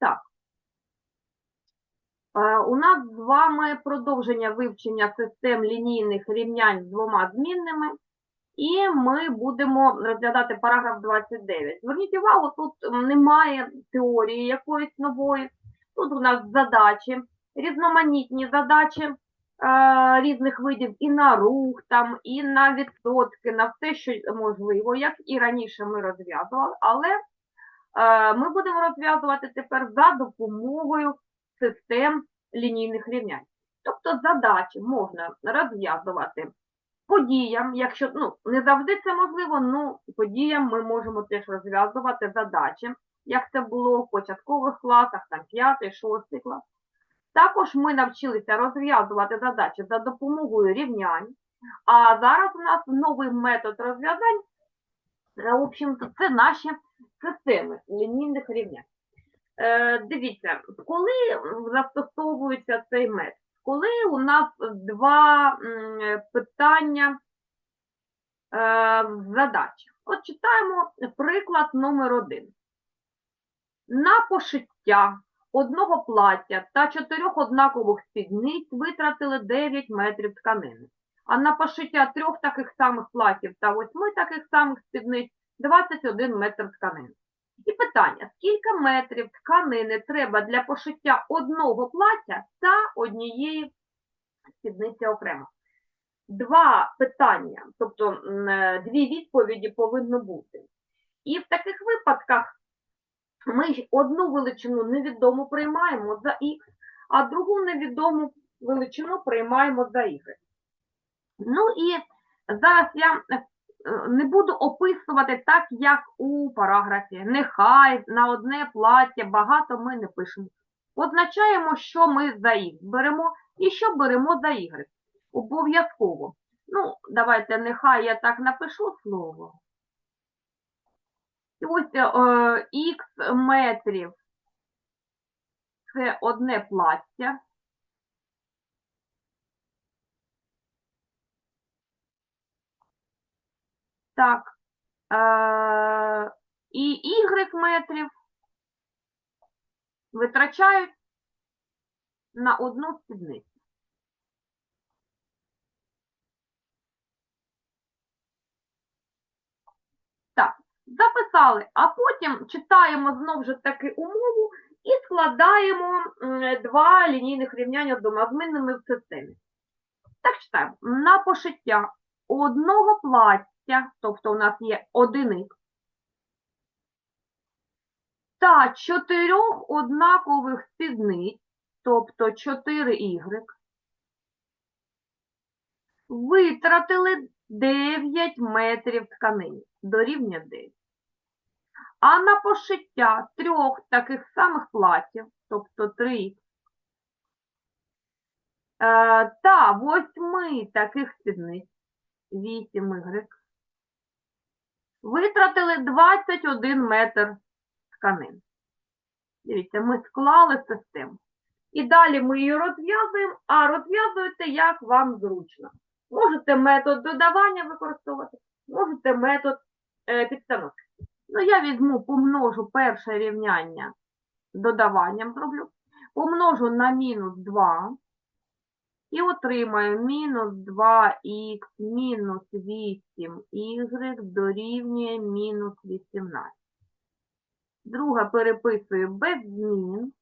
Так. Е, У нас з вами продовження вивчення систем лінійних рівнянь з двома змінними, і ми будемо розглядати параграф 29. Зверніть увагу, тут немає теорії якоїсь нової, тут у нас задачі, різноманітні задачі е, різних видів і на рух, там, і на відсотки, на все, що можливо, як і раніше ми розв'язували, але ми будемо розв'язувати тепер за допомогою систем лінійних рівнянь. Тобто задачі можна розв'язувати подіям, якщо ну, не завжди це можливо, ну подіям ми можемо теж розв'язувати задачі, як це було в початкових класах, там 5, 6 клас. Також ми навчилися розв'язувати задачі за допомогою рівнянь, а зараз у нас новий метод розв'язань, е, в общем-то, це наші системи лінійних рівнянь. Е, дивіться, коли застосовується цей метод? Коли у нас два питання е, задачі. От читаємо приклад номер один. На пошиття одного плаття та чотирьох однакових спідниць витратили 9 метрів тканини, а на пошиття трьох таких самих платтів та восьми таких самих спідниць 21 метр тканини. І питання, скільки метрів тканини треба для пошиття одного плаття та однієї спідниці окремо? Два питання, тобто е, дві відповіді повинно бути. І в таких випадках ми одну величину невідому приймаємо за х, а другу невідому величину приймаємо за y. Ну і зараз я е, не буду описувати так, як у параграфі. Нехай на одне плаття багато ми не пишемо. Означаємо, що ми за х беремо і що беремо за y. Обов'язково. Ну, давайте, нехай я так напишу слово. І ось е, х метрів це одне плаття. Так. Е, і y метрів витрачають на одну спідницю. Так, записали, а потім читаємо знову ж таки умову і складаємо два лінійних рівняння двома змінними в системі. Так читаємо. На пошиття одного плаття, тобто у нас є одиник, та чотирьох однакових спідниць, тобто 4y, витратили 9 метрів тканини, дорівнює 9. А на пошиття трьох таких самих платтів, тобто 3х, е, та восьми таких спідниць, 8y, витратили 21 метр тканин. Дивіться, ми склали систему. І далі ми її розв'язуємо, а розв'язуєте, як вам зручно. Можете метод додавання використовувати, можете метод е, підстановки. Ну, я візьму, помножу перше рівняння додаванням зроблю, помножу на мінус 2 і отримаю мінус 2х мінус 8y дорівнює мінус 18. Друге переписую без змін.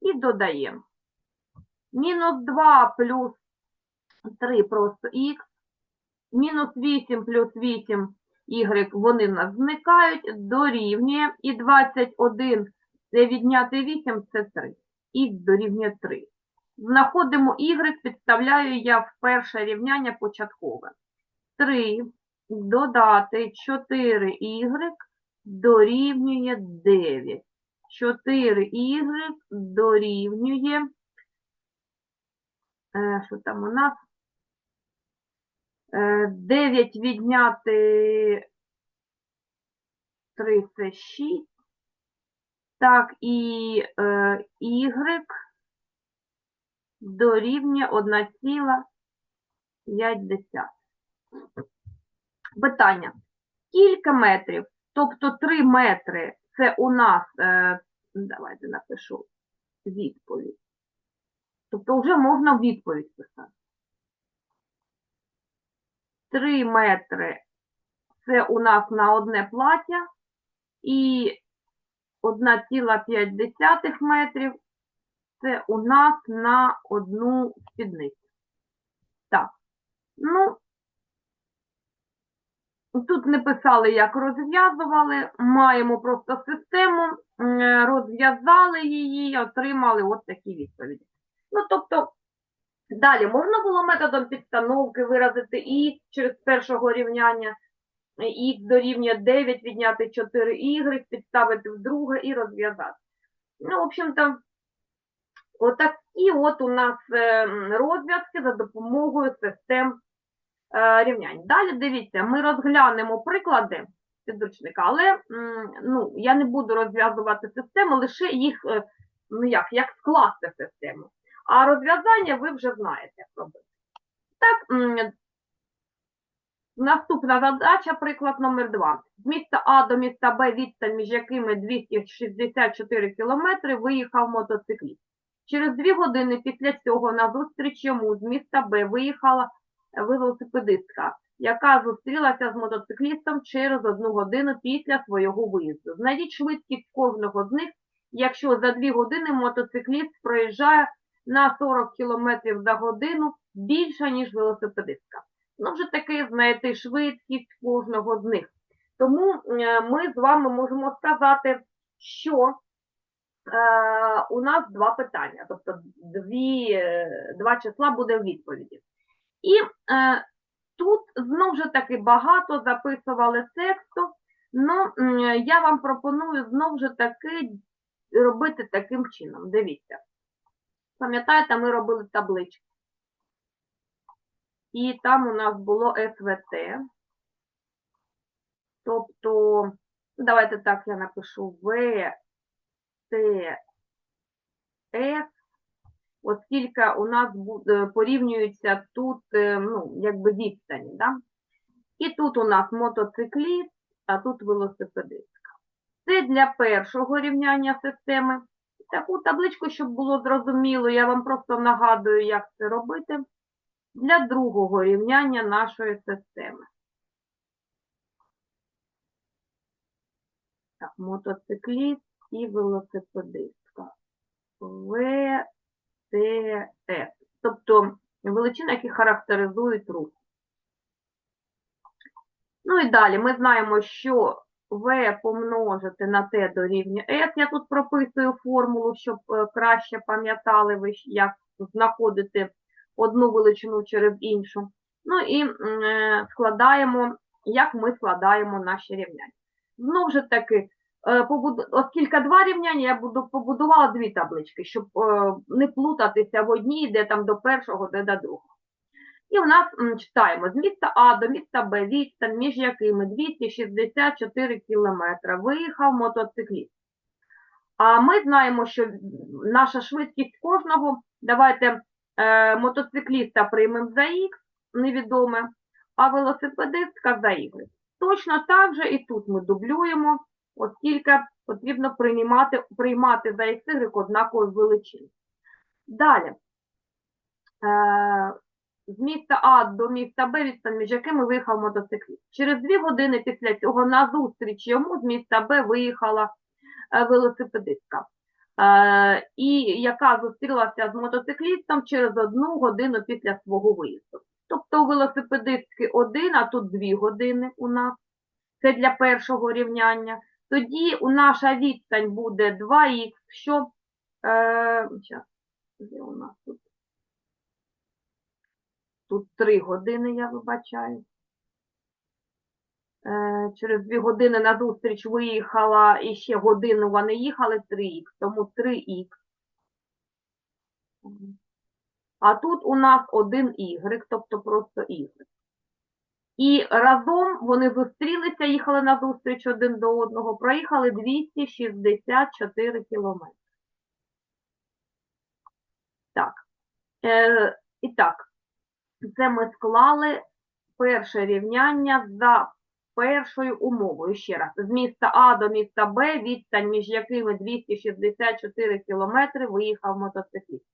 І додаємо. Мінус 2 плюс 3 просто х, мінус 8 плюс 8 y, вони в нас зникають, дорівнює, і 21 це відняти 8, це 3. Х дорівнює 3. Знаходимо y, підставляю я в перше рівняння початкове. 3 додати 4y дорівнює 9. 4y дорівнює, е, що там у нас? Е, 9 відняти 3 це 6. Так, і е, дорівнює 1,5. Питання. скільки метрів? Тобто 3 метри це у нас, е, давайте напишу відповідь. Тобто вже можна відповідь писати. 3 метри це у нас на одне плаття і 1,5 метрів це у нас на одну спідницю. Так. Ну, тут не писали, як розв'язували. Маємо просто систему, розв'язали її, отримали от такі відповіді. Ну, тобто, далі можна було методом підстановки виразити і через першого рівняння х дорівнює 9, відняти 4y, підставити в друге і розв'язати. Ну, в общем-то, отакі от у нас е, розв'язки за допомогою систем е, рівнянь. Далі дивіться, ми розглянемо приклади підручника, але ну, я не буду розв'язувати систему, лише їх, е, ну як, як скласти систему. А розв'язання ви вже знаєте, як робити. Так, наступна задача, приклад номер 2. З міста А до міста Б відстань, між якими 264 кілометри, виїхав мотоцикліст. Через дві години після цього на зустріч йому з міста Б виїхала велосипедистка, яка зустрілася з мотоциклістом через одну годину після свого виїзду. Знайдіть швидкість кожного з них, якщо за дві години мотоцикліст проїжджає на 40 км за годину більше, ніж велосипедистка. Ну, вже таки знайти швидкість кожного з них. Тому е, ми з вами можемо сказати, що е, у нас два питання, тобто дві, е, два числа буде в відповіді. І е, тут знову ж таки багато записували тексту, але я вам пропоную знову ж таки робити таким чином. Дивіться. Пам'ятаєте, ми робили табличку. І там у нас було СВТ. Тобто, давайте так я напишу В, Т, С, оскільки у нас буде, порівнюються тут, е, ну, якби відстані, да? І тут у нас мотоцикліст, а тут велосипедистка. Це для першого рівняння системи. Таку табличку, щоб було зрозуміло, я вам просто нагадую, як це робити для другого рівняння нашої системи. Так, мотоцикліст і велосипедистка. В, Тобто величини, які характеризують рух. Ну і далі ми знаємо, що В помножити на Т дорівнює С. Я тут прописую формулу, щоб е, краще пам'ятали ви, як знаходити одну величину через іншу. Ну і е, складаємо, як ми складаємо наші рівняння. Знову ж таки, е, оскільки два рівняння, я буду побудувала дві таблички, щоб не плутатися в одній, де там до першого, де до другого. І у нас читаємо з міста А до міста Б відстань, між якими 264 кілометри виїхав мотоцикліст. А ми знаємо, що наша швидкість кожного, давайте е, мотоцикліста приймемо за Х, невідоме, а велосипедистка за Y. Точно так же і тут ми дублюємо, оскільки потрібно приймати, приймати за XY однакові величини. Далі. Е, з міста А до міста Б, відстань, між якими виїхав мотоцикліст. Через дві години після цього на зустріч йому з міста Б виїхала е, велосипедистка, е, і яка зустрілася з мотоциклістом через одну годину після свого виїзду. Тобто у велосипедистки один, а тут дві години у нас. Це для першого рівняння. Тоді у наша відстань буде 2х, що е, щас, де у нас тут? Тут 3 години, я вибачаю. Е, через 2 години на зустріч виїхала і ще годину вони їхали 3х, тому 3х. А тут у нас 1y, тобто просто y. І разом вони зустрілися, їхали на зустріч один до одного, проїхали 264 кілометри. Так. Е, і так, це ми склали перше рівняння за першою умовою. Ще раз, з міста А до міста Б, відстань між якими 264 кілометри, виїхав мотоцикліст.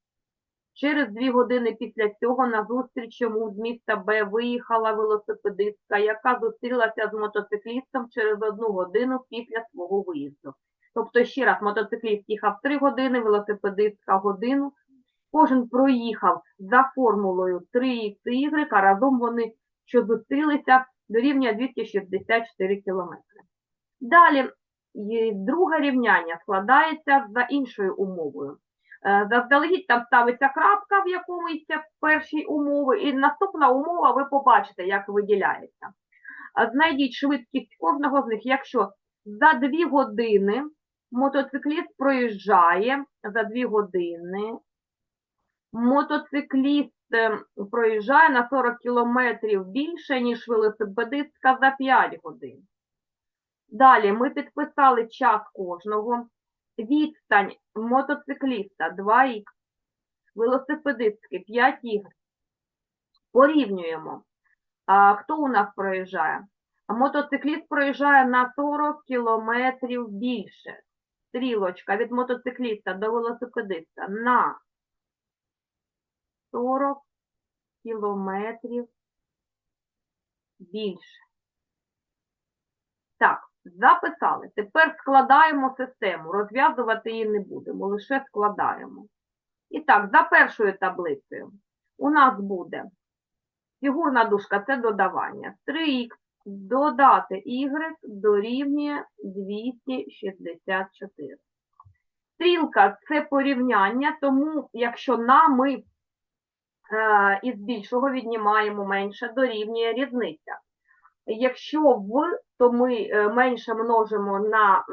Через дві години після цього на зустріч йому з міста Б виїхала велосипедистка, яка зустрілася з мотоциклістом через одну годину після свого виїзду. Тобто, ще раз, мотоцикліст їхав 3 години, велосипедистка годину. Кожен проїхав за формулою 3х, а разом вони, що зустрілися, дорівнює 264 кілометри. Далі, друге рівняння складається за іншою умовою. Е, Заздалегідь там ставиться крапка в якомусь першій умови, і наступна умова ви побачите, як виділяється. Знайдіть швидкість кожного з них, якщо за 2 години мотоцикліст проїжджає за 2 години, мотоцикліст е, проїжджає на 40 кілометрів більше, ніж велосипедистка за 5 годин. Далі ми підписали час кожного. Відстань мотоцикліста 2х, велосипедистки 5х. Порівнюємо. А, хто у нас проїжджає? Мотоцикліст проїжджає на 40 кілометрів більше. Стрілочка від мотоцикліста до велосипедиста на 40 кілометрів більше. Так, записали. Тепер складаємо систему. Розв'язувати її не будемо, лише складаємо. І так, за першою таблицею у нас буде фігурна дужка – це додавання. 3х додати y дорівнює 264. Стрілка – це порівняння, тому якщо на ми із більшого віднімаємо менше, дорівнює різниця. Якщо в, то ми е, менше множимо на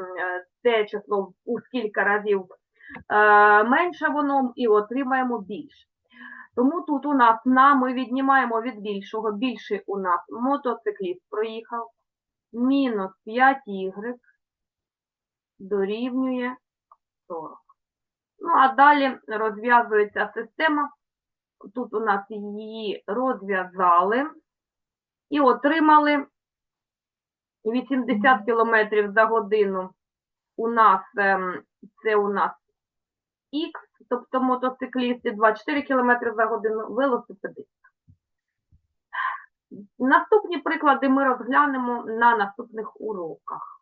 е, число у скільки разів е, менше воно і отримаємо більше. Тому тут у нас на ми віднімаємо від більшого. Більший у нас мотоцикліст проїхав. Мінус 5y дорівнює 40. Ну, а далі розв'язується система. Тут у нас її розв'язали і отримали 80 км за годину. У нас ем, це у нас Х, тобто мотоциклісти, 24 км за годину велосипедист. Наступні приклади ми розглянемо на наступних уроках.